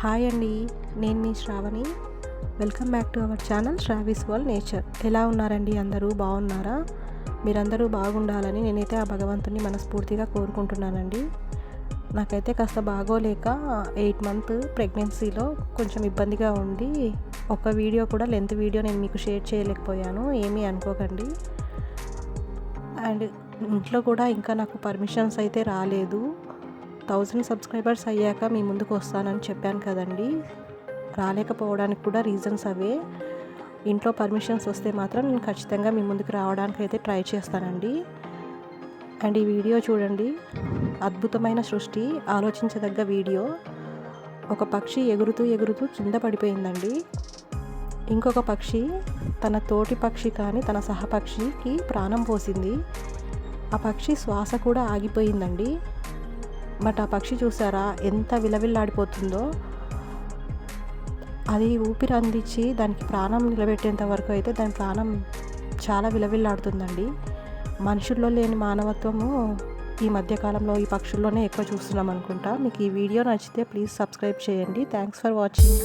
Hi అండి నేను మీ Sravani. Welcome back to our channel Sravi's world nature. ఎలా ఉన్నారండి? అందరూ బాగున్నారా? మీరందరూ బాగుండాలని నేనైతే ఆ భగవంతుని మనస్ఫూర్తిగా కోరుకుంటున్నానండి. నాకైతే కాస్త బాగోలేక ఎయిట్ మంత్ ప్రెగ్నెన్సీలో కొంచెం ఇబ్బందిగా ఉండి ఒక వీడియో కూడా లెంత్ వీడియో నేను మీకు షేర్ చేయలేకపోయాను ఏమీ అనుకోకండి. అండ్ ఇంట్లో కూడా ఇంకా నాకు పర్మిషన్స్ అయితే రాలేదు. థౌజండ్ సబ్స్క్రైబర్స్ అయ్యాక మీ ముందుకు వస్తానని చెప్పాను కదండి. రాలేకపోవడానికి కూడా రీజన్స్ అవే. ఇంట్లో పర్మిషన్స్ వస్తే మాత్రం నేను ఖచ్చితంగా మీ ముందుకు రావడానికి అయితే ట్రై చేస్తానండి. అండ్ ఈ వీడియో చూడండి. అద్భుతమైన సృష్టి ఆలోచించదగ్గ వీడియో. ఒక పక్షి ఎగురుతూ ఎగురుతూ కింద పడిపోయిందండి. ఇంకొక పక్షి తన తోటి పక్షి కానీ తన సహపక్షికి ప్రాణం పోసింది. ఆ పక్షి శ్వాస కూడా ఆగిపోయిందండి. బట్ ఆ పక్షి చూసారా? ఎంత విలవిల్లాడిపోతుందో. అది ఊపిరి అందించి దానికి ప్రాణం నిలబెట్టేంత వరకు అయితే దాని ప్రాణం చాలా విలవిల్లాడుతుందండి. మనుషుల్లో లేని మానవత్వము ఈ మధ్యకాలంలో ఈ పక్షుల్లోనే ఎక్కువ చూస్తున్నాం అనుకుంటా. మీకు ఈ వీడియో నచ్చితే ప్లీజ్ సబ్స్క్రైబ్ చేయండి. Thanks for watching